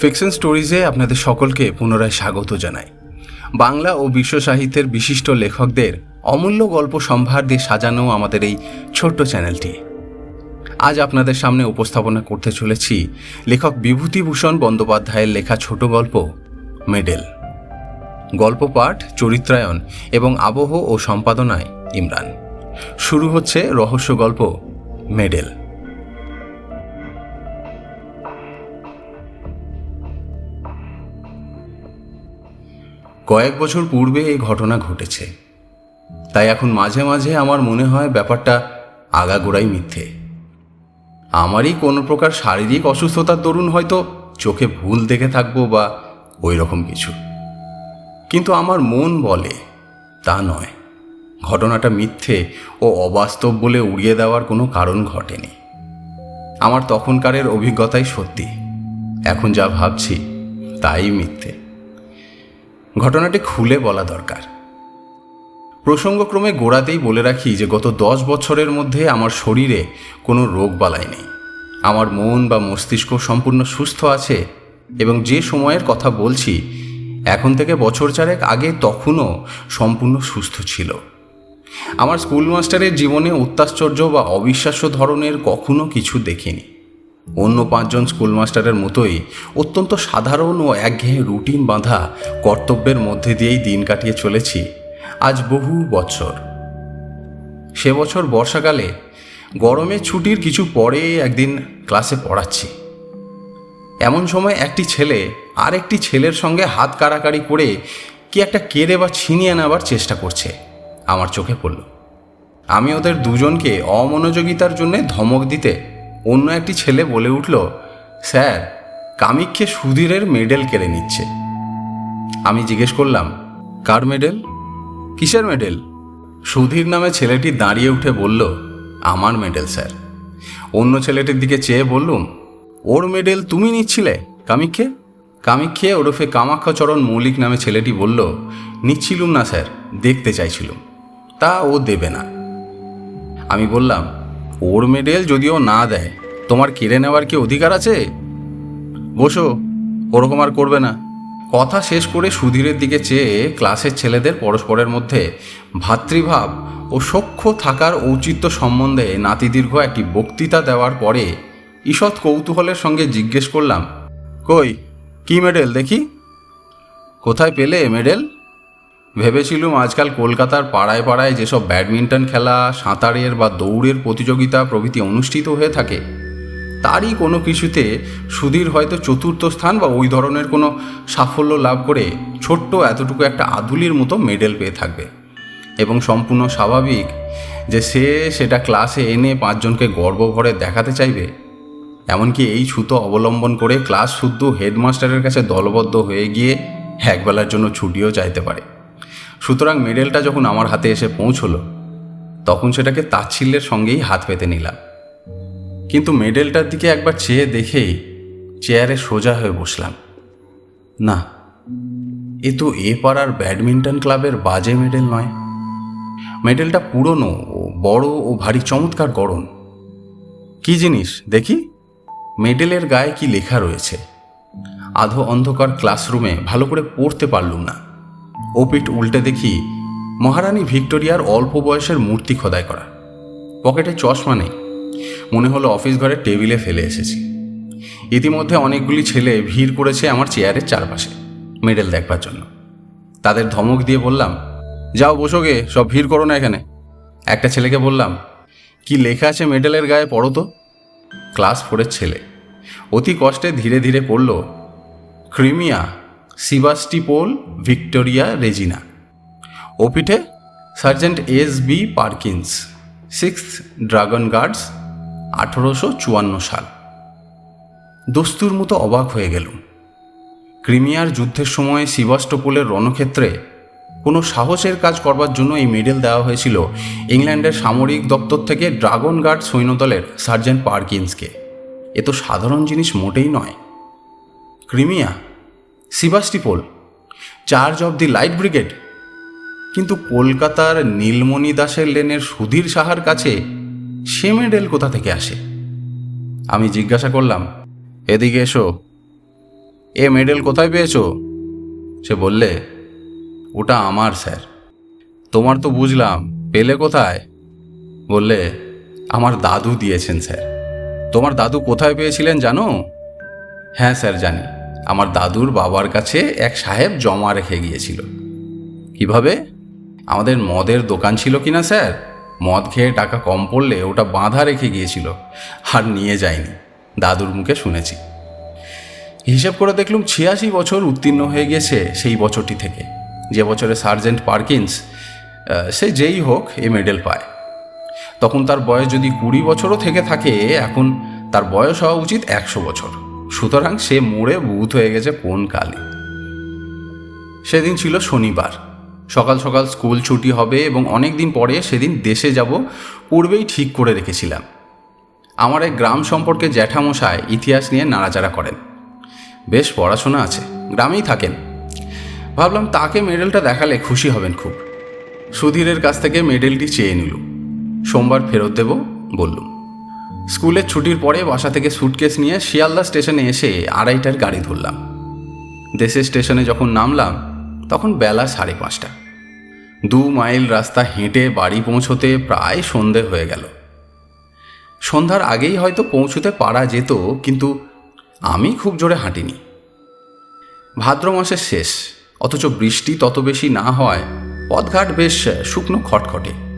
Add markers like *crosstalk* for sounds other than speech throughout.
Fiction স্টোরিজে আপনাদের সকলকে পুনরায় স্বাগত জানাই। বাংলা ও বিশ্ব সাহিত্যের বিশিষ্ট লেখকদের অমূল্য গল্প সম্ভার দিয়ে সাজানো আমাদের এই ছোট্ট চ্যানেলটি। আজ আপনাদের সামনে উপস্থাপনা করতে চলেছি লেখক বিভূতিভূষণ বন্দ্যোপাধ্যায়ের লেখা ছোট গল্প, মেডেল। গল্প পাঠ, চরিত্রায়ন এবং আবহ ও সম্পাদনায় ইমরান। শুরু হচ্ছে রহস্য গল্প, মেডেল। কয়েক বছর পূর্বে এই ঘটনা ঘটেছে। তাই এখন মাঝে মাঝে আমার মনে হয় ব্যাপারটা আগাগোড়াই মিথ্যে। আমারই কোনো প্রকার শারীরিক অসুস্থতার দরুন হয়তো চোখে ভুল দেখে থাকব বা ওই রকম কিছু। কিন্তু আমার মন বলে, তা নয়। ঘটনাটা মিথ্যে ও অবাস্তব বলে উড়িয়ে দেওয়ার কোনো কারণ ঘটেনি। আমার তখনকারের অভিজ্ঞতাই সত্যি। এখন যা ভাবছি, তাই মিথ্যে। ঘটনাটি খুলে বলা দরকার। প্রসঙ্গক্রমে গোড়াতেই বলে রাখি যে, গত দশ বছরের মধ্যে আমার শরীরে কোনো রোগ বালাই নেই। আমার মন বা মস্তিষ্ক সম্পূর্ণ সুস্থ আছে এবং যে সময়ের কথা বলছি, এখন থেকে বছর চারেক আগে তখনও সম্পূর্ণ সুস্থ ছিল। আমার স্কুল মাস্টারের জীবনে অত্যাশ্চর্য বা অবিশ্বাস্য ধরনের কখনো কিছু দেখিনি। অন্য পাঁচজন স্কুল মাস্টারের মতোই অত্যন্ত সাধারণ ও একঘেয়ে রুটিন বাঁধা কর্তব্যের মধ্যে দিয়েই দিন কাটিয়ে চলেছি আজ বহু বছর। সে বছর বর্ষাকালে গরমে ছুটির কিছু পরে একদিন ক্লাসে পড়াচ্ছি। এমন সময় একটি ছেলে আর একটি ছেলের সঙ্গে হাত কাড়াকাড়ি করে কি একটা কেড়ে বা ছিনিয়ে নেবার চেষ্টা করছে। আমার চোখে পড়ল। আমি ওদের দুজনকে অমনোযোগিতার জন্য ধমক দিতে অন্য একটি ছেলে বলে উঠল, স্যার কামিক্ষে সুধীরের মেডেল কেড়ে নিচ্ছে। আমি জিজ্ঞেস করলাম, কার মেডেল? কিসের মেডেল? সুধীর নামে ছেলেটি দাঁড়িয়ে উঠে বলল, আমার মেডেল, স্যার। অন্য ছেলেটির দিকে চেয়ে বললুম, ওর মেডেল তুমি নিচ্ছিলে কামিক্ষে কামিক্ষে ওরফে কামাক্ষাচরণ মৌলিক নামে ছেলেটি বলল, নিচ্ছিলুম না, স্যার, দেখতে চাইছিলুম। তা ও দেবে না। আমি বললাম ওর মেডেল যদিও না দেয়, তোমার কেড়ে নেওয়ার কি অধিকার আছে? বসো, ওরকম আর করবে না। কথা শেষ করে সুধীরের দিকে চেয়ে ক্লাসের ছেলেদের পরস্পরের মধ্যে ভাতৃভাব ও সখ্য থাকার ঔচিত্য সম্বন্ধে নাতিদীর্ঘ একটি বক্তৃতা দেওয়ার পরে ঈষৎ কৌতূহলের সঙ্গে জিজ্ঞেস করলাম, কই, কি মেডেল দেখি? কোথায় পেলে মেডেল? ভেবেছিলুম আজকাল কলকাতার পাড়ায় পাড়ায় যেসব ব্যাডমিন্টন খেলা, সাঁতারের বা দৌড়ের প্রতিযোগিতা প্রভৃতি অনুষ্ঠিত হয়ে থাকে, তারই কোনো কিছুতে সুধীর হয়তো চতুর্থ স্থান বা ওই ধরনের কোনো সাফল্য লাভ করে ছোট্ট এতটুকু একটা আধুলির মতো মেডেল পেয়ে থাকবে। এবং সম্পূর্ণ স্বাভাবিক যে সে সেটা ক্লাসে এনে পাঁচজনকে গর্বভরে দেখাতে চাইবে, এমনকি এই ছুতো অবলম্বন করে ক্লাস শুদ্ধ হেডমাস্টারের কাছে দলবদ্ধ হয়ে গিয়ে একবেলার জন্য ছুটিও চাইতে পারে। সুতরাং মেডেলটা যখন আমার হাতে এসে পৌঁছলো, তখন সেটাকে তাচ্ছিল্যের সঙ্গেই হাত পেতে নিলাম। কিন্তু মেডেলটার দিকে একবার চেয়ে দেখেই চেয়ারে সোজা হয়ে বসলাম। না, এ তো এ পাড়ার ব্যাডমিন্টন ক্লাবের বাজে মেডেল নয়। মেডেলটা পুরনো ও বড় ও ভারী চমৎকার গরম কি জিনিস, দেখি? মেডেলের গায়ে কি লেখা রয়েছে? আধো অন্ধকার ক্লাসরুমে ভালো করে পড়তে পারলুম না। ওপিট উল্টে দেখি মহারানী ভিক্টোরিয়ার অল্প বয়সের মূর্তি খোদাই করা। পকেটে চশমা নেই। মনে হলো অফিস ঘরে টেবিলে ফেলে এসেছি। ইতিমধ্যে অনেকগুলি ছেলে ভিড় করেছে আমার চেয়ারের চারপাশে মেডেল দেখবার জন্য। তাদের ধমক দিয়ে বললাম, যাও বসোগে সব ভিড় করো না এখানে। একটা ছেলেকে বললাম, কি লেখা আছে মেডেলের গায়ে, পড়ো তো। ক্লাস ফোরের ছেলে। অতি কষ্টে ধীরে ধীরে পড়ল, Crimea. Sevastopol, Victoria Regina. ওপিঠে sergeant S B Perkins, six dragon guards, আঠেরোশো চুয়ান্ন সাল। দস্তুর মতো অবাক হয়ে গেলুম। ক্রিমিয়ার যুদ্ধের সময় সিবাস্টোপোলের রণক্ষেত্রে কোনো সাহসের কাজ করবার জন্য এই মেডেল দেওয়া হয়েছিল ইংল্যান্ডের সামরিক দপ্তর থেকে ড্রাগন গার্ড সৈন্যদলের সার্জেন্ট পার্কিন্সকে। এ তো সাধারণ জিনিস মোটেই নয়। Crimea Sevastopol charge of the light brigade কিন্তু কলকাতার নীলমণি দাসের লেনের সুধীর সাহার কাছে সে মেডেল কোথা থেকে আসে? আমি জিজ্ঞাসা করলাম, এদিকে এসো। এ মেডেল কোথায় পেয়েছ? সে বললে, ওটা আমার, স্যার। তোমার তো বুঝলাম, পেলে কোথায়? বললে, আমার দাদু দিয়েছেন, স্যার। তোমার দাদু কোথায় পেয়েছিলেন জানো? হ্যাঁ স্যার, জানি। আমার দাদুর বাবার কাছে এক সাহেব জমা রেখে গিয়েছিল। কীভাবে? আমাদের মদের দোকান ছিল কিনা স্যার? মদ খেয়ে টাকা কম পড়লে ওটা বাঁধা রেখে গিয়েছিল, আর নিয়ে যায়নি। দাদুর মুখে শুনেছি। হিসেব করে দেখলুম ছিয়াশি বছর উত্তীর্ণ হয়ে গেছে সেই বছরটি থেকে। যে বছরে সার্জেন্ট পার্কিন্স সে যেই হোক এ মেডেল পায়। তখন তার বয়স যদি কুড়ি বছরও থেকে থাকে, এখন তার বয়স হওয়া উচিত একশো বছর। সুতরাং সে মোড়ে ভূত হয়ে গেছে কোন কালে? সেদিন ছিল শনিবার। সকাল সকাল স্কুল ছুটি হবে এবং অনেক দিন পরে সেদিন দেশে যাব, পূর্বেই ঠিক করে রেখেছিলাম। আমার এক গ্রাম সম্পর্কে জ্যাঠামশায় ইতিহাস নিয়ে নাড়াচাড়া করেন। বেশ পড়াশোনা আছে, গ্রামেই থাকেন। ভাবলাম তাকে মেডেলটা দেখালে খুশি হবেন খুব। সুধীরের কাছ থেকে মেডেলটি চেয়ে নিলুম। সোমবার ফেরত দেব, বললুম। স্কুলের ছুটির পরে বাসা থেকে সুটকেস নিয়ে শিয়ালদা স্টেশনে এসে আড়াইটার গাড়ি ধরলাম। দেশের স্টেশনে যখন নামলাম, তখন বেলা সাড়ে পাঁচটা। দু মাইল রাস্তা হেঁটে বাড়ি পৌঁছোতে প্রায় সন্ধে হয়ে গেল। সন্ধ্যার আগেই হয়তো পৌঁছতে পারা যেত, কিন্তু আমি খুব জোরে হাঁটিনি। ভাদ্র মাসের শেষ, অথচ বৃষ্টি তত বেশি না হওয়ায় পথঘাট বেশ শুকনো খটখটে।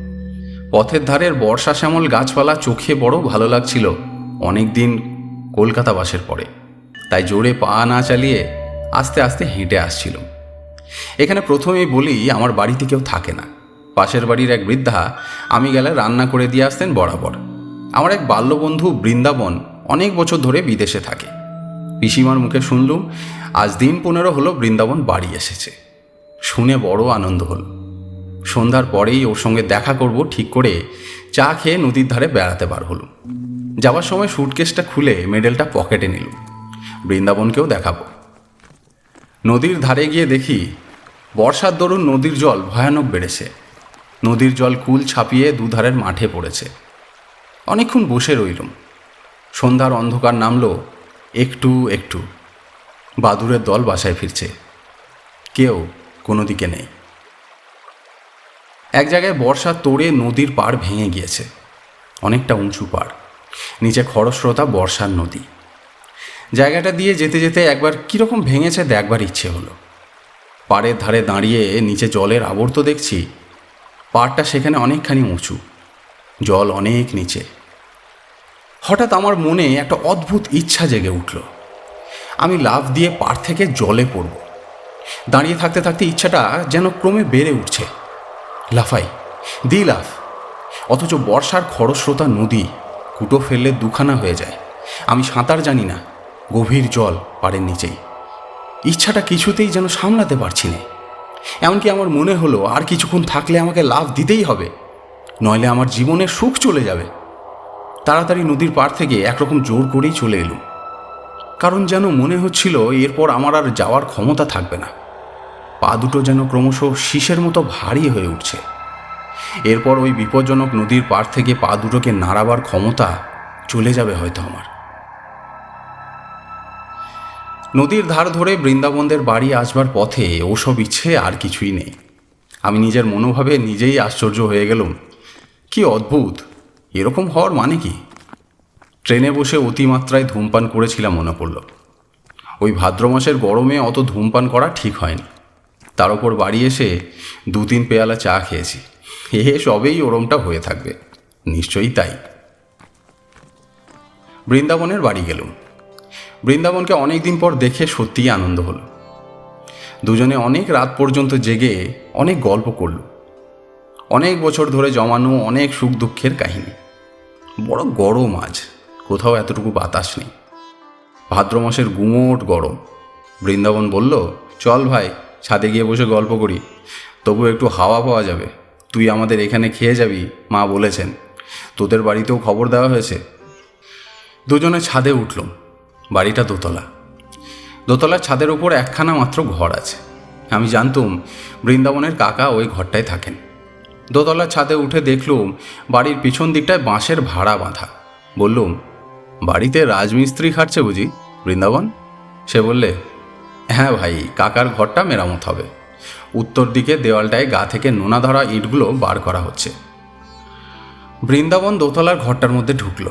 পথের ধারের বর্ষা শ্যামল গাছপালা চোখে বড় ভালো লাগছিল অনেক দিন কলকাতা বাসের পরে। তাই জোরে পা না চালিয়ে আস্তে আস্তে হেঁটে আসছিল। এখানে প্রথমেই বলি, আমার বাড়িতে কেউ থাকে না। পাশের বাড়ির এক বৃদ্ধা আমি গেলে রান্না করে দিয়ে আসতেন বরাবর। আমার এক বাল্যবন্ধু বৃন্দাবন অনেক বছর ধরে বিদেশে থাকে। পিসিমার মুখে শুনলুম, আজ দিন পনেরো হলো বৃন্দাবন বাড়ি এসেছে। শুনে বড় আনন্দ হলো। সন্ধ্যার পরেই ওর সঙ্গে দেখা করব ঠিক করে চা খেয়ে নদীর ধারে বেড়াতে বার হলো যাওয়ার সময় সুটকেসটা খুলে মেডেলটা পকেটে নিলুম। বৃন্দাবনকেও দেখাবো। নদীর ধারে গিয়ে দেখি বর্ষার দরুন নদীর জল ভয়ানক বেড়েছে। নদীর জল কুল ছাপিয়ে দুধারের মাঠে পড়েছে। অনেকক্ষণ বসে রইলুম। সন্ধ্যার অন্ধকার নামলো একটু একটু। বাদুরের দল বাসায় ফিরছে। কেউ কোনো দিকে নেই। এক জায়গায় বর্ষা তোড়ে নদীর পাড় ভেঙে গিয়েছে। অনেকটা উঁচু পাড়। নিচে খরস্রোতা বর্ষার নদী। জায়গাটা দিয়ে যেতে যেতে একবার কীরকম ভেঙেছে দেখবার ইচ্ছে হলো। পাড়ের ধারে দাঁড়িয়ে নিচে জলের আবর্ত দেখছি। পাড়টা সেখানে অনেকখানি উঁচু। জল অনেক নিচে। হঠাৎ আমার মনে একটা অদ্ভুত ইচ্ছা জেগে উঠল। আমি লাফ দিয়ে পাড় থেকে জলে পড়ব। দাঁড়িয়ে থাকতে থাকতে ইচ্ছাটা যেন ক্রমে বেড়ে উঠছে। লাফাই দি লাফ। অথচ বর্ষার খরস্রোতা নদী কুটো ফেললে দুখানা হয়ে যায়। আমি সাঁতার জানি না, গভীর জল পাড়ের নিচেই। ইচ্ছাটা কিছুতেই যেন সামলাতে পারছি না। এমনকি আমার মনে হলো, আর কিছুক্ষণ থাকলে আমাকে লাভ দিতেই হবে, নইলে আমার জীবনের সুখ চলে যাবে। তাড়াতাড়ি নদীর পাড় থেকে একরকম জোর করেই চলে এলুম। কারণ যেন মনে হচ্ছিল, এরপর আমার আর যাওয়ার ক্ষমতা থাকবে না। পা দুটো যেন ক্রমশ শীষের মতো ভারী হয়ে উঠছে। এরপর ওই বিপজ্জনক নদীর পাড় থেকে পা দুটোকে নাড়াবার ক্ষমতা চলে যাবে হয়তো আমার। নদীর ধার ধরে বৃন্দাবনদের বাড়ি আসবার পথে ওসব ইচ্ছে আর কিছুই নেই। আমি নিজের মনোভাবে নিজেই আশ্চর্য হয়ে গেলুম, কি অদ্ভুত, এরকম হওয়ার মানে কি? ট্রেনে বসে অতিমাত্রায় ধূমপান করেছিলাম মনে পড়ল। ওই ভাদ্র মাসের গরমে অত ধূমপান করা ঠিক হয়নি। তার ওপর বাড়ি এসে দু তিন পেয়ালা চা খেয়েছি। এ সবেই ওরমটা হয়ে থাকবে। নিশ্চয়ই তাই। বৃন্দাবনের বাড়ি গেলুম। বৃন্দাবনকে অনেক দিন পর দেখে সত্যিই আনন্দ হলো। দুজনে অনেক রাত পর্যন্ত জেগে অনেক গল্প করল। অনেক বছর ধরে জমানো অনেক সুখ দুঃখের কাহিনী। বড় গরম আজ, কোথাও এতটুকু বাতাস নেই। ভাদ্র মাসের গুমোট গরম। বৃন্দাবন বলল, চল ভাই ছাদে গিয়ে বসে গল্প করি। তবু একটু হাওয়া পাওয়া যাবে। তুই আমাদের এখানে খেয়ে যাবি, মা বলেছেন। তোদের বাড়িতেও খবর দেওয়া হয়েছে। দুজনে ছাদে উঠলাম। বাড়িটা দোতলা। দোতলার ছাদের উপর একখানা মাত্র ঘর আছে। আমি জানতুম, বৃন্দাবনের কাকা ওই ঘরটায় থাকেন। দোতলার ছাদে উঠে দেখলুম, বাড়ির পিছন দিকটায় বাঁশের ভাড়া বাঁধা। বললুম, বাড়িতে রাজমিস্ত্রি খাটছে বুঝি, বৃন্দাবন? সে বললে হ্যাঁ ভাই, কাকার ঘরটা মেরামত হবে। উত্তর দিকে দেওয়ালটায় গা থেকে নোনা ধরা ইটগুলো বার করা হচ্ছে। বৃন্দাবন দোতলার ঘরটার মধ্যে ঢুকল।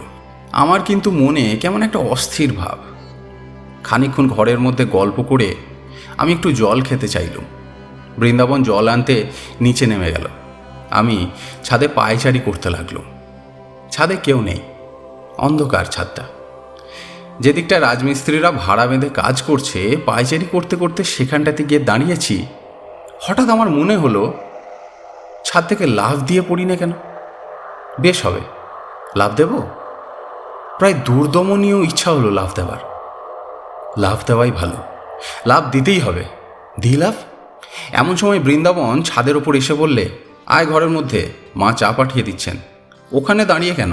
আমার কিন্তু মনে কেমন একটা অস্থির ভাব। খানিকক্ষণ ঘরের মধ্যে গল্প করে আমি একটু জল খেতে চাইলুম। বৃন্দাবন জল আনতে নিচে নেমে গেল। আমি ছাদে পায়চারি করতে লাগলাম। ছাদে কেউ নেই, অন্ধকার ছাদটা। যেদিকটা রাজমিস্ত্রিরা ভাড়া বেঁধে কাজ করছে, পায়চারি করতে করতে সেখানটাতে গিয়ে দাঁড়িয়েছি। হঠাৎ আমার মনে হলো, ছাদ থেকে লাভ দিয়ে পড়ি না কেন? বেশ হবে। লাভ দেব? প্রায় দুর্দমনীয় ইচ্ছা হলো লাভ দেওয়ার লাভ দেওয়াই ভালো। লাভ দিতেই হবে। দি লাভ এমন সময় বৃন্দাবন ছাদের ওপর এসে বললে, আয় ঘরের মধ্যে, মা চা পাঠিয়ে দিচ্ছেন। ওখানে দাঁড়িয়ে কেন?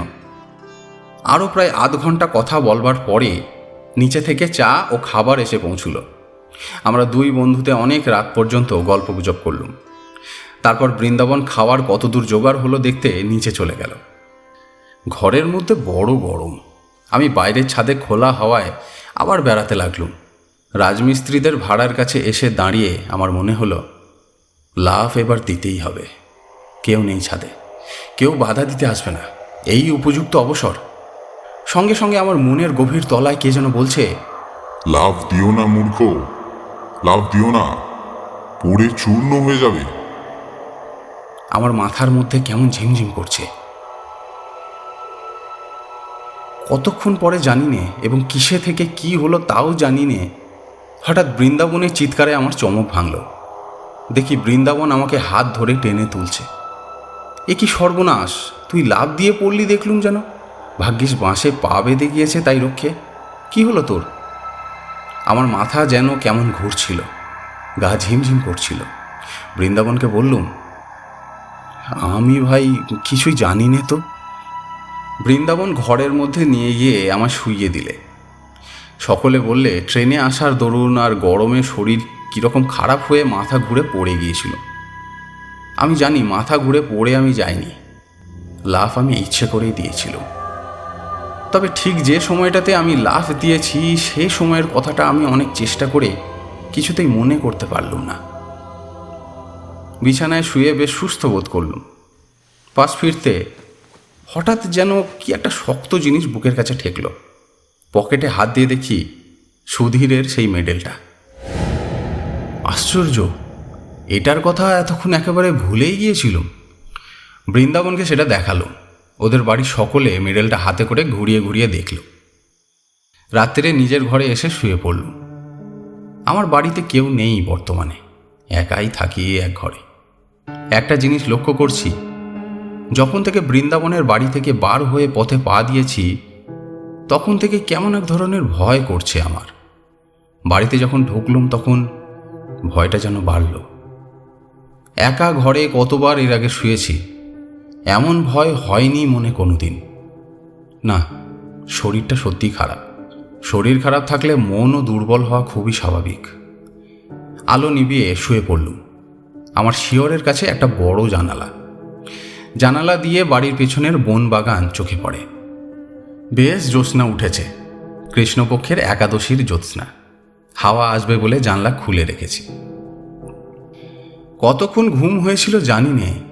আরও প্রায় আধ ঘণ্টা কথা বলবার পরে নিচে থেকে চা ও খাবার এসে পৌঁছল। আমরা দুই বন্ধুতে অনেক রাত পর্যন্ত গল্পগুজব করলুম। তারপর বৃন্দাবন খাওয়ার কতদূর জোগাড় হলো দেখতে নিচে চলে গেল। ঘরের মধ্যে বড় গরম। আমি বাইরের ছাদে খোলা হাওয়ায় আবার বেড়াতে লাগলুম। রাজমিস্ত্রিদের ভাড়ার কাছে এসে দাঁড়িয়ে আমার মনে হলো লাভ এবার দিতেই হবে। কেউ নেই ছাদে। কেউ বাধা দিতে আসবে না। এই উপযুক্ত অবসর। সঙ্গে সঙ্গে আমার মনের গভীর তলায় কে যেন বলছে লাভ দিও না মূর্খ। লাভ দিও না। পড়ে চূর্ণ হয়ে যাবে। আমার মাথার মধ্যে কেমন ঝিমঝিম করছে। কতক্ষণ পরে জানি নে এবং কিসে থেকে কি হলো তাও জানি নে হঠাৎ বৃন্দাবনের চিৎকারে আমার চমক ভাঙল। দেখি বৃন্দাবন আমাকে হাত ধরে টেনে তুলছে। এ কি সর্বনাশ তুই লাভ দিয়ে পড়লি দেখলুম যেন। ভাগ্যিস বাঁশে পা বেঁধে গিয়েছে তাই রক্ষে। কি হলো তোর? আমার মাথা যেন কেমন ঘুরছিল, গা ঝিমঝিম করছিল। বৃন্দাবনকে বললুম, আমি ভাই কিছুই জানি নে তো। বৃন্দাবন ঘরের মধ্যে নিয়ে গিয়ে আমার শুইয়ে দিলে। সকলে বললে, ট্রেনে আসার দরুন আর গরমে শরীর কীরকম খারাপ হয়ে মাথা ঘুরে পড়ে গিয়েছিল। আমি জানি মাথা ঘুরে পড়ে আমি যাইনি। লাফ আমি ইচ্ছে করেই দিয়েছিল তবে ঠিক যে সময়টাতে আমি লাফ দিয়েছি, সে সময়ের কথাটা আমি অনেক চেষ্টা করে কিছুতেই মনে করতে পারলুম না। বিছানায় শুয়ে বেশ সুস্থ বোধ করলুম। পাশ ফিরতে হঠাৎ যেন কি একটা শক্ত জিনিস বুকের কাছে ঠেকল। পকেটে হাত দিয়ে দেখি সুধীরের সেই মেডেলটা। আশ্চর্য, এটার কথা এতক্ষণ একেবারে ভুলেই গিয়েছিলুম। বৃন্দাবনকে সেটা দেখাল ওদের বাড়ির সকলে মেডেলটা হাতে করে ঘুরিয়ে ঘুরিয়ে দেখল। রাত্রে নিজের ঘরে এসে শুয়ে পড়ল। আমার বাড়িতে কেউ নেই বর্তমানে। একাই থাকি এক ঘরে। একটা জিনিস লক্ষ্য করছি। যখন থেকে বৃন্দাবনের বাড়ি থেকে বার হয়ে পথে পা দিয়েছি, তখন থেকে কেমন এক ধরনের ভয় করছে আমার। বাড়িতে যখন ঢুকলুম তখন ভয়টা যেন বাড়ল। একা ঘরে কতবার এর আগে শুয়েছি এমন ভয় হয়নি মনে কোনো দিন না, শরীরটা সত্যিই খারাপ। শরীর খারাপ থাকলে মনও দুর্বল হওয়া খুবই স্বাভাবিক। আলো নিবিয়ে শুয়ে পড়লুম। আমার শিয়রের কাছে একটা বড় জানালা। জানালা দিয়ে বাড়ির পেছনের বন বাগান চোখে পড়ে। বেশ জ্যোৎস্না উঠেছে। কৃষ্ণপক্ষের একাদশীর জ্যোৎস্না। হাওয়া আসবে বলে জানলা খুলে রেখেছি। কতক্ষণ ঘুম হয়েছিল জানি নে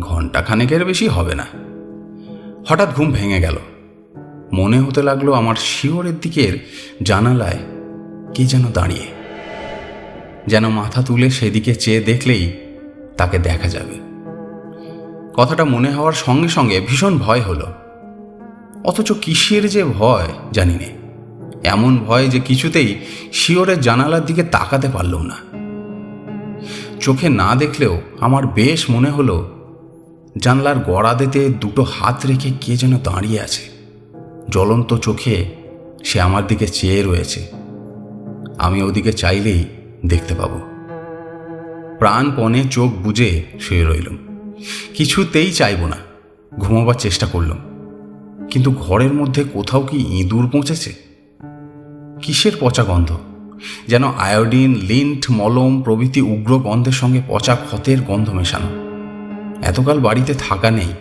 ঘণ্টা খানেকের বেশি হবে না। হঠাৎ ঘুম ভেঙে গেল। মনে হতে লাগল আমার শিওরের দিকের জানালায় কে যেন দাঁড়িয়ে। যেন মাথা তুলে সেদিকে চেয়ে দেখলেই তাকে দেখা যাবে। কথাটা মনে হওয়ার সঙ্গে সঙ্গে ভীষণ ভয় হলো। অথচ কিসের যে ভয় জানি নে। এমন ভয় যে কিছুতেই শিওরের জানালার দিকে তাকাতে পারলুম না। চোখে না দেখলেও আমার বেশ মনে হলো জানলার গড়া গড়াদেতে দুটো হাত রেখে কে যেন দাঁড়িয়ে আছে। জ্বলন্ত চোখে সে আমার দিকে চেয়ে রয়েছে। আমি ওদিকে চাইলেই দেখতে পাবো। প্রাণপণে চোখ বুঝে শুয়ে রইলুম। কিছুতেই চাইব না। ঘুমোবার চেষ্টা করলাম। কিন্তু ঘরের মধ্যে কোথাও কি ইঁদুর পৌঁছেছে? কিসের পচা গন্ধ? যেন আয়োডিন, লিন্ট, মলম প্রভৃতি উগ্র গন্ধের সঙ্গে পচা ক্ষতের গন্ধ মেশানো। এতকাল বাড়িতে থাকা নেই।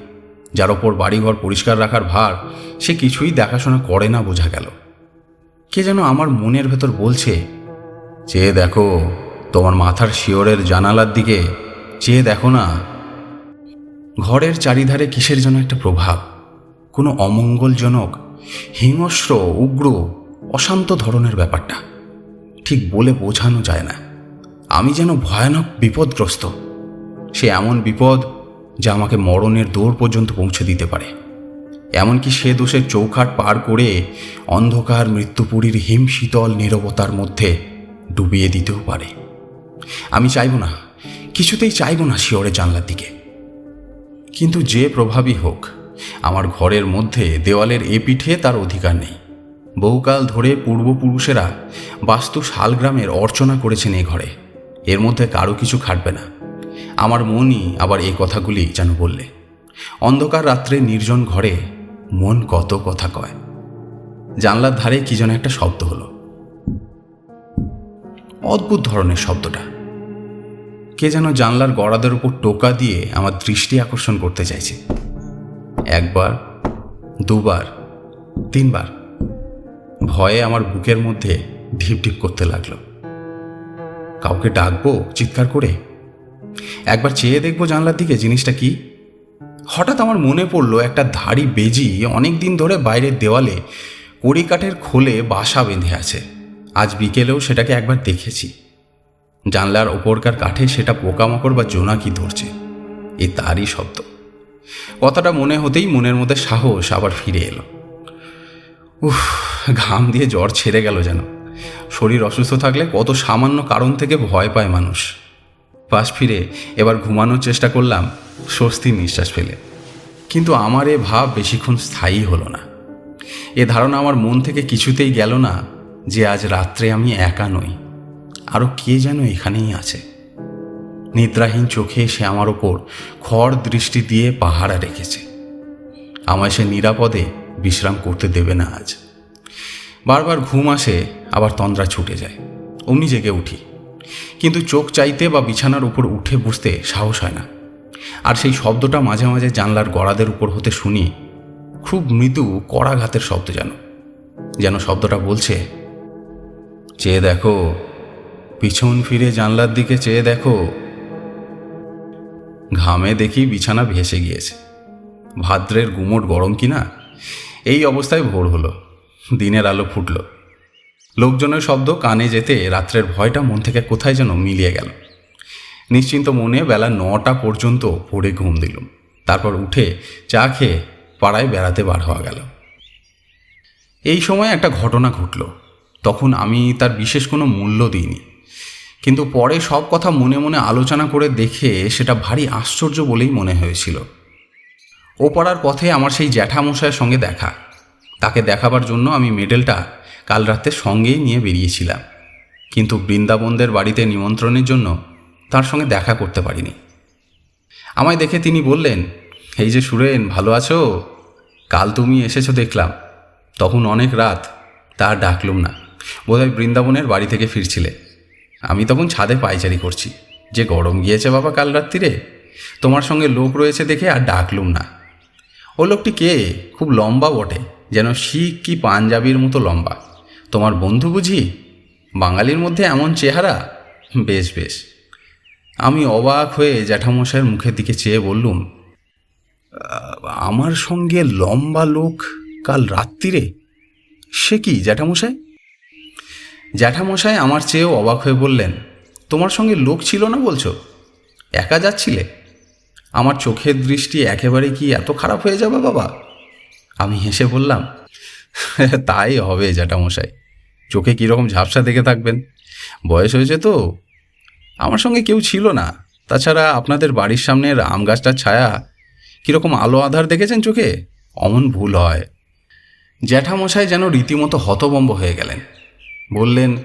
যার ওপর বাড়িঘর পরিষ্কার রাখার ভার, সে কিছুই দেখাশোনা করে না বোঝা গেল। কে যেন আমার মনের ভেতর বলছে চেয়ে দেখো, তোমার মাথার শিওরের জানালার দিকে চেয়ে দেখো না, ঘরের চারিধারে কিসের যেন একটা প্রভাব? কোনো অমঙ্গলজনক, হিংস্র, উগ্র, অশান্ত ধরনের ব্যাপারটা। ঠিক বলে বোঝানো যায় না। আমি যেন ভয়ানক বিপদগ্রস্ত। সে এমন বিপদ যা আমাকে মরণের দৌড় পর্যন্ত পৌঁছে দিতে পারে। এমনকি সে দোষের চৌখাট পার করে অন্ধকার মৃত্যুপুরীর হিম শীতল নীরবতার মধ্যে ডুবিয়ে দিতেও পারে। আমি চাইব না, কিছুতেই চাইব না শিওরে জানলার দিকে। কিন্তু যে প্রভাবই হোক, আমার ঘরের মধ্যে দেওয়ালের এ পিঠে তার অধিকার নেই। বহুকাল ধরে পূর্বপুরুষেরা বাস্তু শালগ্রামের অর্চনা করেছেন এ ঘরে। এর মধ্যে কারও কিছু খাটবে না। আমার মনই আবার এই কথাগুলি যেন বললে। অন্ধকার রাত্রে নির্জন ঘরে মন কত কথা কয়। জানলার ধারে কি যেন একটা শব্দ হলো। অদ্ভুত ধরনের শব্দটা। কে যেন জানলার গড়াদের উপর টোকা দিয়ে আমার দৃষ্টি আকর্ষণ করতে চাইছে। একবার, দুবার, তিনবার ভয়ে আমার বুকের মধ্যে ঢিপ ঢিপ করতে লাগল। কাউকে ডাকবো, চিৎকার করে? একবার চেয়ে দেখব জানলার দিকে জিনিসটা কি। হঠাৎ আমার মনে পড়ল, একটা ধাড়ি বেজি অনেক দিন ধরে বাইরের দেওয়ালে কড়িকাঠের খোলে বাসা বেঁধে আছে। আজ বিকেলেও সেটাকে একবার দেখেছি। জানলার ওপরকার কাঠে সেটা পোকামাকড় বা জোনাকি ধরছে। এ তারই শব্দ। কথাটা মনে হতেই মনের মধ্যে সাহস আবার ফিরে এলো। উফ, ঘাম দিয়ে জ্বর ছেড়ে গেল যেন। শরীর অসুস্থ থাকলে কত সামান্য কারণ থেকে ভয় পায় মানুষ। পাশ ফিরে এবার ঘুমানোর চেষ্টা করলাম, স্বস্তির নিঃশ্বাস ফেলে। কিন্তু আমার এ ভাব বেশিক্ষণ স্থায়ী হলো না। এ ধারণা আমার মন থেকে কিছুতেই গেল না যে আজ রাত্রে আমি একা নই। আরও কে যেন এখানেই আছে। নিদ্রাহীন চোখে সে আমার ওপর খড় দৃষ্টি দিয়ে পাহারা রেখেছে। আমায় সে নিরাপদে বিশ্রাম করতে দেবে না আজ। বারবার ঘুম আসে, আবার তন্দ্রা ছুটে যায়। অমনি জেগে উঠি। কিন্তু চোখ চাইতে বা বিছানার উপর উঠে বসতে সাহস হয় না। আর সেই শব্দটা মাঝে মাঝে জানলার গড়াদের উপর হতে শুনি, খুব মৃদু কড়াঘাতের শব্দ যেন যেন শব্দটা বলছে, চেয়ে দেখো, পিছন ফিরে জানলার দিকে চেয়ে দেখো। ঘামে দেখি বিছানা ভেসে গিয়েছে। ভাদ্রের গুমোট গরম কিনা? এই অবস্থায় ভোর হলো, দিনের আলো ফুটল। লোকজনের শব্দ কানে যেতে রাত্রের ভয়টা মন থেকে কোথায় যেন মিলিয়ে গেল। নিশ্চিন্ত মনে বেলা নটা পর্যন্ত পড়ে ঘুম দিলুম তারপর উঠে চা খেয়ে পাড়ায় বেড়াতে বার হওয়া গেল। এই সময় একটা ঘটনা ঘটল। তখন আমি তার বিশেষ কোনো মূল্য দিইনি। কিন্তু পরে সব কথা মনে মনে আলোচনা করে দেখে সেটা ভারী আশ্চর্য বলেই মনে হয়েছিল। ও পাড়ার পথে আমার সেই জ্যাঠামশাইয়ের সঙ্গে দেখা। তাকে দেখাবার জন্য আমি মেডেলটা কাল রাতে সঙ্গেই নিয়ে বেরিয়েছিলাম। কিন্তু বৃন্দাবনদের বাড়িতে নিমন্ত্রণের জন্য তার সঙ্গে দেখা করতে পারিনি। আমায় দেখে তিনি বললেন, এই যে সুরেন, ভালো আছো? কাল তুমি এসেছ দেখলাম। তখন অনেক রাত, তা আর ডাকলুম না। বোধহয় বৃন্দাবনের বাড়ি থেকে ফিরছিলে। আমি তখন ছাদে পায়চারি করছি। যে গরম গিয়েছে বাবা কাল রাত্রিরে, তোমার সঙ্গে লোক রয়েছে দেখে আর ডাকলুম না। ও লোকটি কে? খুব লম্বা বটে, যেন শিখ কি পাঞ্জাবির মতো লম্বা। তোমার বন্ধু বুঝি? বাঙালির মধ্যে এমন চেহারা? বেশ বেশ। আমি অবাক হয়ে জ্যাঠামশাইয়ের মুখের দিকে চেয়ে বললুম আমার সঙ্গে লম্বা লোক কাল রাত্রিরে? সে কি, জ্যাঠামশাই? জ্যাঠামশাই আমার চেয়েও অবাক হয়ে বললেন, তোমার সঙ্গে লোক ছিল না বলছো? একা যাচ্ছিলে? আমার চোখের দৃষ্টি একেবারে কি এত খারাপ হয়ে যাবে বাবা? আমি হেসে বললাম, *laughs* তাই হবে জ্যাঠামশাই। চোখে কীরকম ঝাপসা দেখে থাকবেন? বয়স হয়েছে তো। আমার সঙ্গে কেউ ছিল না। তাছাড়া আপনাদের বাড়ির সামনের আম গাছটার ছায়া কীরকম আলো আধার দেখেছেন চোখে? অমন ভুল হয়। জ্যাঠামশাই যেন রীতিমতো হতবম্ব হয়ে গেলেন। বললেন,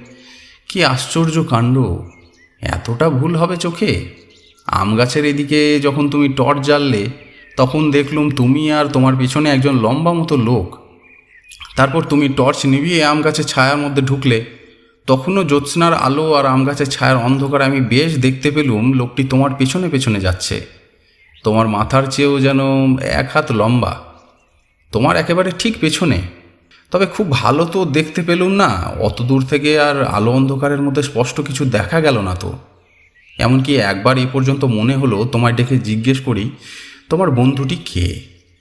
কি আশ্চর্য কাণ্ড। এতটা ভুল হবে চোখে। আম গাছের এদিকে যখন তুমি টর্চ জ্বাললে, তখন দেখলুম তুমি আর তোমার পিছনে একজন লম্বা মতো লোক। তারপর তুমি টর্চ নিভিয়ে আম গাছের ছায়ার মধ্যে ঢুকলে, তখনও জ্যোৎস্নার আলো আর আম গাছের ছায়ার অন্ধকার আমি বেশ দেখতে পেলুম লোকটি তোমার পেছনে পেছনে যাচ্ছে। তোমার মাথার চেয়েও যেন এক হাত লম্বা। তোমার একেবারে ঠিক পেছনে। তবে খুব ভালো তো দেখতে পেলুম না, অত দূর থেকে আর আলো অন্ধকারের মধ্যে স্পষ্ট কিছু দেখা গেল না তো। এমনকি একবার এ পর্যন্ত মনে হলো তোমায় ডেকে জিজ্ঞেস করি, তোমার বন্ধুটি কে?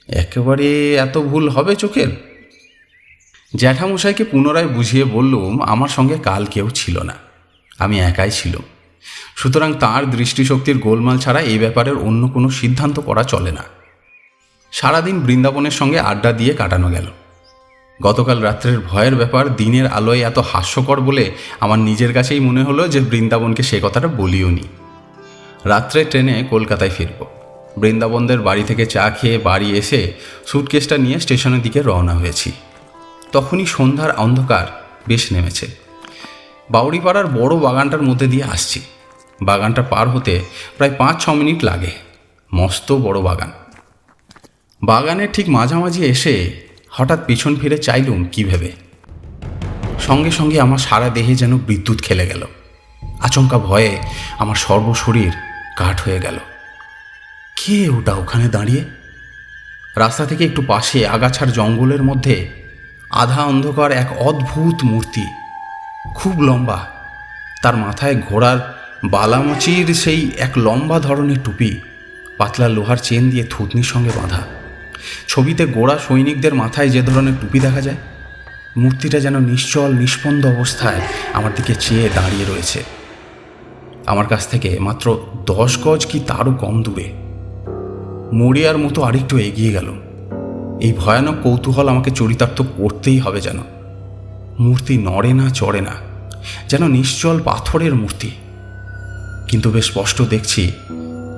একেবারে এত ভুল হবে চোখের? জ্যাঠামশাইকে পুনরায় বুঝিয়ে বললুম, আমার সঙ্গে কাল কেউ ছিল না। আমি একাই ছিল সুতরাং তার দৃষ্টিশক্তির গোলমাল ছাড়া এই ব্যাপারের অন্য কোনো সিদ্ধান্ত করা চলে না। সারাদিন বৃন্দাবনের সঙ্গে আড্ডা দিয়ে কাটানো গেল। গতকাল রাত্রের ভয়ের ব্যাপার, দিনের আলোয় এত হাস্যকর বলে আমার নিজের কাছেই মনে হলো যে বৃন্দাবনকে সে কথাটা বলিও নি। রাত্রে ট্রেনে কলকাতায় ফিরব। বৃন্দাবনদের বাড়ি থেকে চা খেয়ে বাড়ি এসে সুটকেসটা নিয়ে স্টেশনের দিকে রওনা হয়েছি। তখনই সন্ধ্যার অন্ধকার বেশ নেমেছে। বাউড়িপাড়ার বড় বাগানটার মধ্যে দিয়ে আসছি। বাগানটা পার হতে প্রায় পাঁচ ছ মিনিট লাগে। মস্ত বড় বাগান। বাগানের ঠিক মাঝামাঝি এসে হঠাৎ পিছন ফিরে চাইলুম, কি ভেবে? সঙ্গে সঙ্গে আমার সারা দেহে যেন বিদ্যুৎ খেলে গেল। আচমকা ভয়ে আমার সর্বশরীর কাঠ হয়ে গেল। কে ওটা ওখানে দাঁড়িয়ে? রাস্তা থেকে একটু পাশে আগাছার জঙ্গলের মধ্যে আধা অন্ধকার এক অদ্ভুত মূর্তি, খুব লম্বা। তার মাথায় ঘোড়ার বালামচির সেই এক লম্বা ধরনের টুপি, পাতলা লোহার চেন দিয়ে থুতনির সঙ্গে বাঁধা। ছবিতে গোড়া সৈনিকদের মাথায় যে ধরনের টুপি দেখা যায়, মূর্তিটা যেন নিশ্চল, নিষ্পন্দ অবস্থায় আমার দিকে চেয়ে দাঁড়িয়ে রয়েছে। আমার কাছ থেকে মাত্র দশ গজ কি তারও কম দূরে। মরিয়ার মতো আরেকটু এগিয়ে গেল। এই ভয়ানক কৌতূহল আমাকে চরিতার্থ করতেই হবে যেন। মূর্তি নড়ে না, চড়ে না, যেন নিশ্চল পাথরের মূর্তি। কিন্তু বেশ স্পষ্ট দেখছি,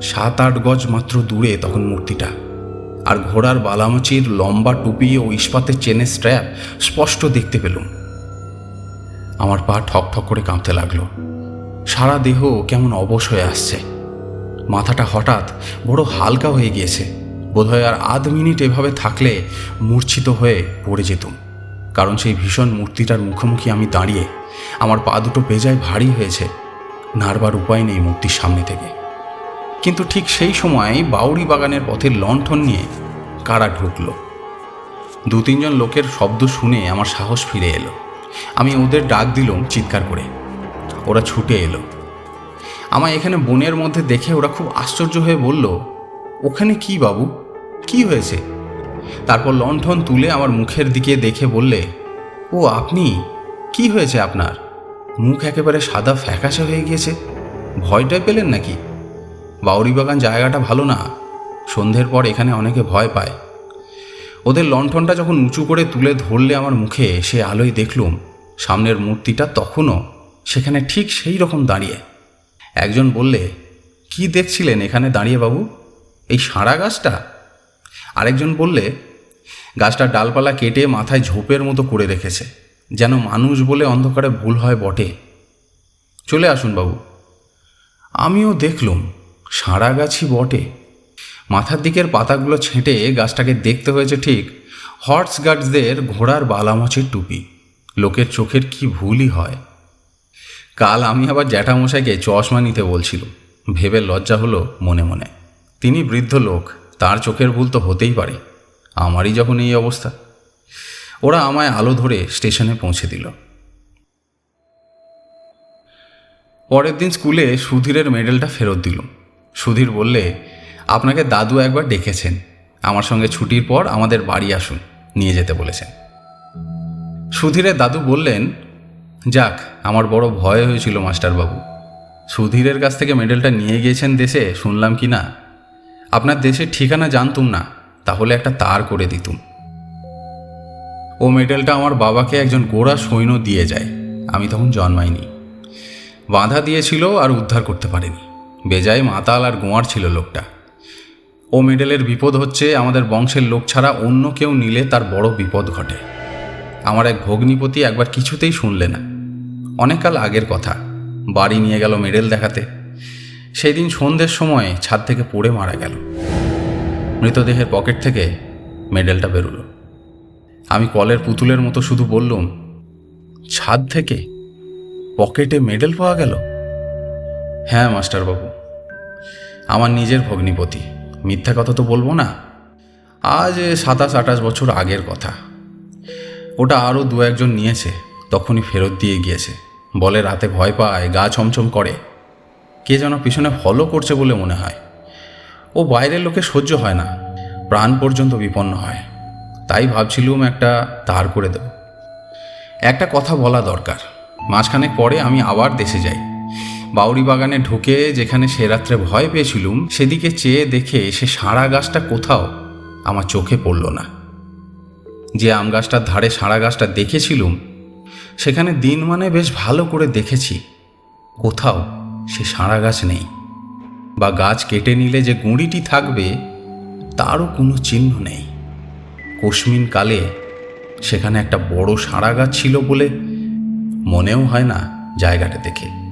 সাত আট গজ মাত্র দূরে তখন মূর্তিটা। আর ঘোড়ার বালামচির লম্বা টুপি ও ইস্পাতের চেনের স্ট্র্যাপ স্পষ্ট দেখতে পেলুম। আমার পা ঠক ঠক করে কাঁপতে লাগল। সারা দেহ কেমন অবশ হয়ে আসছে। মাথাটা হঠাৎ বড় হালকা হয়ে গিয়েছে। বোধহয় আর আধ মিনিট এভাবে থাকলে মূর্ছিত হয়ে পড়ে যেতুম। কারণ সেই ভীষণ মূর্তিটার মুখোমুখি আমি দাঁড়িয়ে আমার পা দুটো বেজায় ভারী হয়েছে, নাড়বার উপায় নেই মূর্তির সামনে থেকে। কিন্তু ঠিক সেই সময় বাউরি বাগানের পথে লণ্ঠন নিয়ে কারা ঢুকল? দু তিনজন লোকের শব্দ শুনে আমার সাহস ফিরে এলো। আমি ওদের ডাক দিলুম চিৎকার করে। ওরা ছুটে এলো। আমায় এখানে বনের মধ্যে দেখে ওরা খুব আশ্চর্য হয়ে বলল ওখানে কি বাবু? কি হয়েছে? তারপর লণ্ঠন তুলে আমার মুখের দিকে দেখে বললে, ও, আপনি? কি হয়েছে আপনার? মুখ একেবারে সাদা ফ্যাকাশে হয়ে গিয়েছে। ভয়টাই পেলেন নাকি? বাউরি বাগান জায়গাটা ভালো না। সন্ধ্যের পর এখানে অনেকে ভয় পায়। ওদের লণ্ঠনটা যখন উঁচু করে তুলে ধরলে আমার মুখে, সে আলোয় দেখলুম, সামনের মূর্তিটা তখনও সেখানে ঠিক সেই রকম দাঁড়িয়ে। একজন বললে, কি দেখছিলেন এখানে দাঁড়িয়ে বাবু? এই সাঁড়া গাছটা? আরেকজন বললে গাছটার ডালপালা কেটে মাথায় ঝোপের মতো করে রেখেছে, যেন মানুষ বলে অন্ধকারে ভুল হয় বটে। চলে আসুন বাবু। আমিও দেখলুম সাঁড়া গাছই বটে। মাথার দিকের পাতাগুলো ছেঁটে গাছটাকে দেখতে হয়েছে ঠিক হর্স গার্ডসদের ঘোড়ার বালামাছের টুপি। লোকের চোখের কি ভুলই হয়। কাল আমি আবার জ্যাঠামশাইকে চশমা নিতে বলছিল ভেবে লজ্জা হলো মনে মনে। তিনি বৃদ্ধ লোক, তার চোখের ভুল তো হতেই পারে। আমারই যখন এই অবস্থা। ওরা আমায় আলো ধরে স্টেশনে পৌঁছে দিল। পরের দিন স্কুলে সুধীরের মেডেলটা ফেরত দিল সুধীর বললে, আপনাকে দাদু একবার ডেকেছেন। আমার সঙ্গে ছুটির পর আমাদের বাড়ি আসুন, নিয়ে যেতে বলেছেন। সুধীরের দাদু বললেন, যাক, আমার বড় ভয় হয়েছিল মাস্টারবাবু। সুধীরের কাছ থেকে মেডেলটা নিয়ে গিয়েছেন দেশে, শুনলাম কি না? আপনার দেশের ঠিকানা জানতুম না, তাহলে একটা তার করে দিতুম। ও মেডেলটা আমার বাবাকে একজন গোড়া সৈন্য দিয়ে যায়, আমি তখন জন্মাইনি। বাঁধা দিয়েছিল আর উদ্ধার করতে পারেনি, বেজায় মাতাল আর গোয়ার ছিল লোকটা। ও মেডেলের বিপদ হচ্ছে আমাদের বংশের লোক ছাড়া অন্য কেউ নিলে তার বড় বিপদ ঘটে। আমার এক ভগ্নিপতি একবার কিছুতেই শুনলে না। অনেককাল আগের কথা, বাড়ি নিয়ে গেল মেডেল দেখাতে। সেই দিন সন্ধ্যের সময় ছাদ থেকে পড়ে মারা গেল। মৃতদেহের পকেট থেকে মেডেলটা বেরোলো। আমি কলের পুতুলের মতো শুধু বললুম, ছাদ থেকে পকেটে মেডেল পাওয়া গেল? হ্যাঁ মাস্টারবাবু। আমার নিজের ভগ্নিপতি। মিথ্যা কথা তো বলব না। আজ সাতাশ আঠাশ বছর আগের কথা। ওটা আরও দু একজন নিয়েছে, তখনই ফেরত দিয়ে গিয়েছে। বলে রাতে ভয় পায়, গা ছমছম করে। কে যেন পিছনে ফলো করছে বলে মনে হয়। ও বাইরের লোকে সহ্য হয় না। প্রাণ পর্যন্ত বিপন্ন হয়। তাই ভাবছিলুম একটা তার করে দেব। একটা কথা বলা দরকার। মাঝখানে পরে আমি আবার দেশে যাই। বাউরি বাগানে ঢুকে যেখানে সে রাত্রে ভয় পেয়েছিলুম, সেদিকে চেয়ে দেখে সে সারা গাছটা কোথাও আমার চোখে পড়ল না। যে আম গাছটার ধারে সারা গাছটা দেখেছিলুম, সেখানে দিন মানে বেশ ভালো করে দেখেছি। কোথাও সে সারা গাছ নেই বা গাছ কেটে নিলে যে গুঁড়িটি থাকবে, তারও কোনো চিহ্ন নেই। কশ্মিন কালে সেখানে একটা বড় সারা গাছ ছিল বলে মনেও হয় না জায়গাটা দেখে।